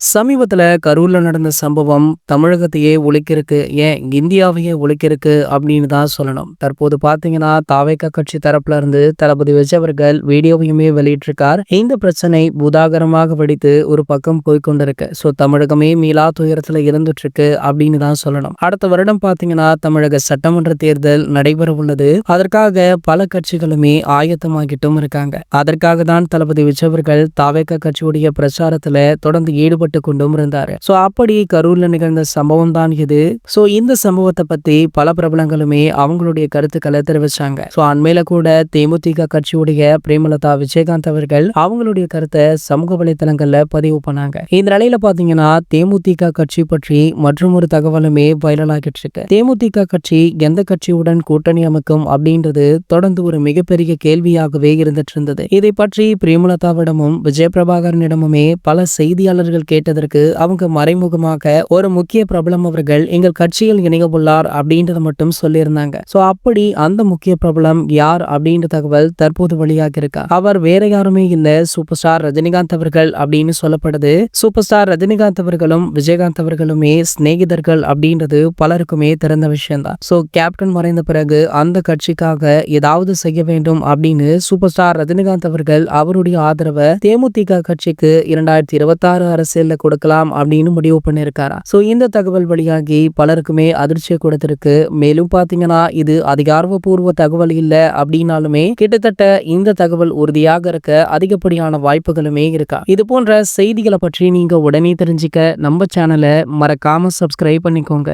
சமீபத்தில் கரூரில் நடந்த சம்பவம் தமிழகத்தையே ஒழிக்கிறதுக்கு ஏன் இந்தியாவையே ஒழிக்கிறதுக்கு அப்படின்னு தான் சொல்லணும். தற்போது பார்த்தீங்கன்னா தாவேக்கா கட்சி தரப்புல இருந்து தளபதி விஜய் அவர்கள் வீடியோவையுமே வெளியிட்டிருக்கார். இந்த பிரச்சனை புதாகரமாக வெடித்து ஒரு பக்கம் போய்கொண்டிருக்கு ஸோ தமிழகமே மீளா துயரத்தில் இருந்துட்டு இருக்கு அப்படின்னு தான் சொல்லணும். அடுத்த வருடம் பார்த்தீங்கன்னா தமிழக சட்டமன்ற தேர்தல் நடைபெற உள்ளது. அதற்காக பல கட்சிகளுமே ஆயத்தமாகிட்டும் இருக்காங்க. அதற்காக தான் தளபதி விஜய் அவர்கள் கட்சியுடைய பிரச்சாரத்தில் தொடர்ந்து ஈடுபட்டு ஈடுபட்டு கொண்டும் இருந்தார். சோ அப்படி கரூர்ல நிகழ்ந்த சம்பவம் தான் இது. சோ இந்த சம்பவத்தை பத்தி பல பிரபலங்களுமே அவங்களுடைய கருத்துக்களை தெரிவிச்சாங்க. சோ அண்மையில கூட தேமுதிக கட்சியுடைய பிரேமலதா விஜயகாந்த் அவர்கள் அவங்களுடைய கருத்தை சமூக வலைதளங்கள்ல பதிவு பண்ணாங்க. இந்த நிலையில பாத்தீங்கன்னா தேமுதிக கட்சி பற்றி மற்றும் ஒரு தகவலுமே வைரல் ஆகிட்டு இருக்கு. தேமுதிக கட்சி எந்த கட்சியுடன் கூட்டணி அமைக்கும் அப்படின்றது தொடர்ந்து ஒரு மிகப்பெரிய கேள்வியாகவே இருந்துட்டு இருந்தது. இதை பற்றி பிரேமலதாவிடமும் விஜயபிரபாகரனிடமுமே பல செய்தியாளர்கள் கேட்டதற்கு அவங்க மறைமுகமாக ஒரு முக்கிய பிரபலம் அவர்கள் எங்கள் கட்சியில் இணைய அப்படின்றத மட்டும் சொல்லியிருந்தாங்க. சோ அப்படி அந்த முக்கிய பிரபலம் யார் அப்படின்ற தகவல் தற்போது வெளியாக இருக்கா? அவர் வேற யாருமே இல்ல. சூப்பர் ஸ்டார் ரஜினிகாந்த் அவர்கள் அப்படின்னு சொல்லப்படுது. சூப்பர் ஸ்டார் ரஜினிகாந்த் அவர்களும் விஜயகாந்த் அவர்களுமே சிநேகிதர்கள் அப்படின்றது பலருக்குமே திறந்த விஷயம் தான் சோ கேப்டன் மறைந்த பிறகு அந்த கட்சிக்காக ஏதாவது செய்ய வேண்டும் அப்படின்னு சூப்பர் ஸ்டார் ரஜினிகாந்த் அவர்கள் அவருடைய ஆதரவை தேமுதிக கட்சிக்கு இரண்டாயிரத்தி இருபத்தி ஆறு அரசியல் அரசியல்ல கொடுக்கலாம் அப்படின்னு முடிவு பண்ணியிருக்காரா ஸோ இந்த தகவல் வழியாகி பலருக்குமே அதிர்ச்சியை கொடுத்திருக்கு. மேலும் பார்த்தீங்கன்னா இது அதிகாரப்பூர்வ தகவல் இல்லை அப்படின்னாலுமே கிட்டத்தட்ட இந்த தகவல் உறுதியாக இருக்க அதிகப்படியான வாய்ப்புகளுமே இருக்கா. இது போன்ற செய்திகளை பற்றி நீங்க உடனே தெரிஞ்சுக்க நம்ம சேனலை மறக்காம சப்ஸ்கிரைப் பண்ணிக்கோங்க.